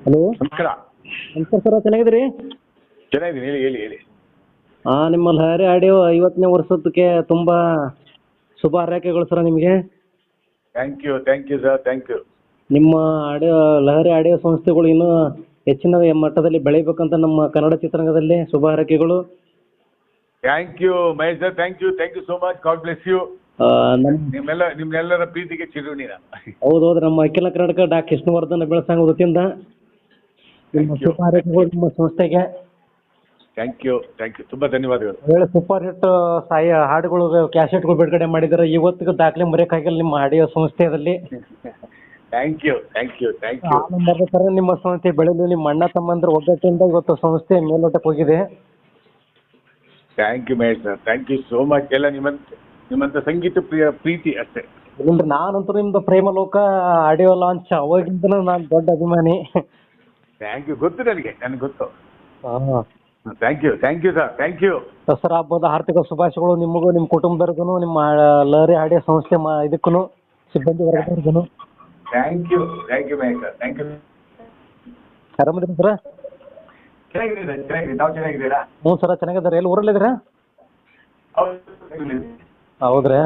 Hello? ನಮಸ್ಕಾರ. ನಮಸ್ಕಾರ sir ಚೆನ್ನಾಗಿದ್ದೀರಿ? ಚೆನ್ನಾಗಿದ್ದೀನಿ ಹೇಳಿ ಹೇಳಿ ಹೇಳಿ. ಹಾ ನಿಮ್ಮ ಲಹರಿ ಆಡಿಯೋ ಐವತ್ತನೇ ವರ್ಷಕ್ಕೆ ತುಂಬಾ ಶುಭ ಹಾರೈಕೆಗಳು ಸರ್ ನಿಮಗೆ. Thank you thank you sir thank you ನಿಮ್ಮ ಆಡಿಯೋ ಲಹರಿ ಆಡಿಯೋ ಸಂಸ್ಥೆಗಳು ಇನ್ನೂ ಹೆಚ್ಚಿನ ಮಟ್ಟದಲ್ಲಿ ಬೆಳಿಬೇಕಂತ ನಮ್ಮ ಕನ್ನಡ ಚಿತ್ರರಂಗದಲ್ಲಿ ಶುಭ ಹಾರೈಕೆಗಳು. Thank you Mahesh sir thank you thank you so much God bless you ಆ, ನಮ್ಮ ನಿಮ್ಮೆಲ್ಲ ನಿಮ್ಮೆಲ್ಲರ ಪ್ರೀತಿಗೆ ಚಿರುಣಿ ನಾನು. ಹೌದು ಹೌದು ನಮ್ಮ ಅಖಿಲ ಕರ್ನಾಟಕ ಡಾ. ಕೃಷ್ಣವರ್ಧನ್ ಬೆಳಸಂಗ ವತಿಯಿಂದ ನಿಮ್ಮ ಹಿಟ್. ನಿಮ್ಮ ಸಂಸ್ಥೆಗೆ. ಥ್ಯಾಂಕ್ ಯು ಥ್ಯಾಂಕ್ ಯು ತುಂಬಾ ಧನ್ಯವಾದಗಳು. ಒಳ್ಳೆ ಸೂಪರ್ ಹಿಟ್ ಸಾಯಿ ಹಾಡುಗಳು ಕ್ಯಾಸೆಟ್ಗಳು ಬಿಡುಗಡೆ ಮಾಡಿದ್ದಾರೆ. ಇವತ್ತಿಗೂ ದಾಖಲೆ ಮರೆಯಕ್ಕಾಗಿಲ್ಲ ನಿಮ್ಮ ಆಡಿಯೋ ಸಂಸ್ಥೆಯಲ್ಲಿ. Thank you thank you thank you ಆನಂದ ಥರ ನಿಮ್ಮ ಸಂಸ್ಥೆ ಬೆಳೆದು ನಿಮ್ಮ ಅಣ್ಣ ತಮ್ಮಂದ್ರ ಒಗ್ಗಟ್ಟಿಂದ ಇವತ್ತು ಸಂಸ್ಥೆ ಮೇಲೋಟಕ್ಕೆ ಹೋಗಿದೆ. Thank you Mahesh sir thank you so much ಎಲ್ಲ ನಿಮ್ಮಂತ ನಿಮ್ಮಂತ ಸಂಗೀತ ಪ್ರಿಯ ಪ್ರೀತಿ ಅಷ್ಟೇ. ಇಲ್ರಿ ನಾನಂತೂ ನಿಮ್ದು ಪ್ರೇಮ ಲೋಕ ಆಡಿಯೋ ಲಾಂಚ್ ಅವಾಗಿಂದ ನಾನು ದೊಡ್ಡ ಅಭಿಮಾನಿ. ಥ್ಯಾಂಕ್ ಯು ಗೊತ್ತು ನನಗೆ ನನಗೆ ಗೊತ್ತು. ಹಾಂ. Thank you thank you sir thank you Dasara ಹಬ್ಬದ ಆರ್ಥಿಕ ಶುಭಾಶಯಗಳು ನಿಮಗೂ ನಿಮ್ಮ ಕುಟುಂಬದವ್ರಿಗೂ ನಿಮ್ಮ ಲಹರಿ ಹಾಡಿಯ ಸಂಸ್ಥೆ ಇದಕ್ಕೂ ಸಿಬ್ಬಂದಿ ವರ್ಗದವ್ರಿಗೂ. Thank you thank you Mahesh sir thank you ಆರಾಮದಿರಿ sir? ಚೆನ್ನಾಗಿದೆ ಸರ್ ಚೆನ್ನಾಗಿದೆ ತಾವು ಚೆನ್ನಾಗಿದ್ದೀರಾ? ಹ್ಞೂ ಸರ ಚೆನ್ನಾಗಿದ್ದಾರೆ. ಎಲ್ಲಿ ಊರಲ್ಲಿದ್ದೀರಾ? ಹೌದು ಹೌದ್ರಾ?